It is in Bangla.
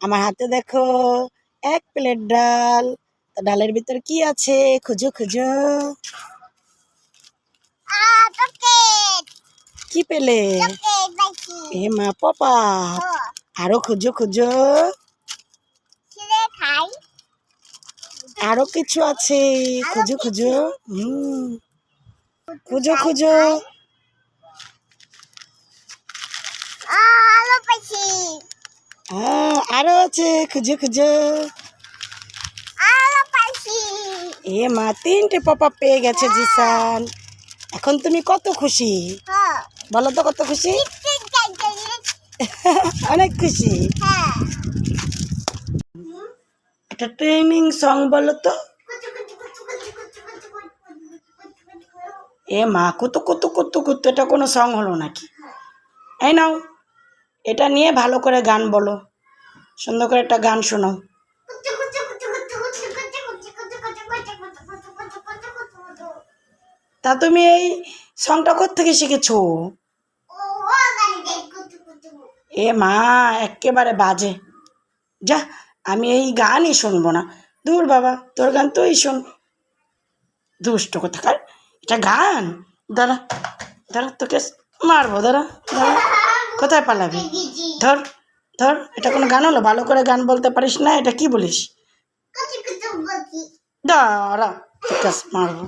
আমার হাতে দেখো এক প্লেট ডাল। তা ডালের ভিতর কি আছে? খুঁজো খুঁজো। কি পেলে? এ মা পপা। আরও খুঁজো খুঁজো। আরও কিছু আছে। খুঁজো খুঁজো। হুম। খুঁজো খুঁজো। হ্যাঁ আরও আছে খুঁজো খুঁজো। এ মা তিনটে পপা পেয়ে গেছে জিসান। এখন তুমি কত খুশি? বলো তো কত খুশি? অনেক খুশি। একটা ট্রেনিং সং বলো তো। এ মা কত কত কত কত এটা কোনো সং হলো নাকি? এই নাও। এটা নিয়ে ভালো করে গান বলো। সুন্দর করে একটা গান শোনাও। তা তুমি এই সংটা থেকে শিখেছো? এ মা, একেবারে বাজে। যা, আমি এই গানই শুনব না। দূর বাবা, তোর গান তুই শোন। দুষ্ট কোথাকার? এটা গান। দাঁড়া দাঁড়া, তোকে মারবো, দাঁড়া দাঁড়া। কোথায় পালাবি? ধর ধর এটা কোনো গান হলো? ভালো করে গান বলতে পারিস না এটা কি বলিস? দাঁড়া আছে মারবো।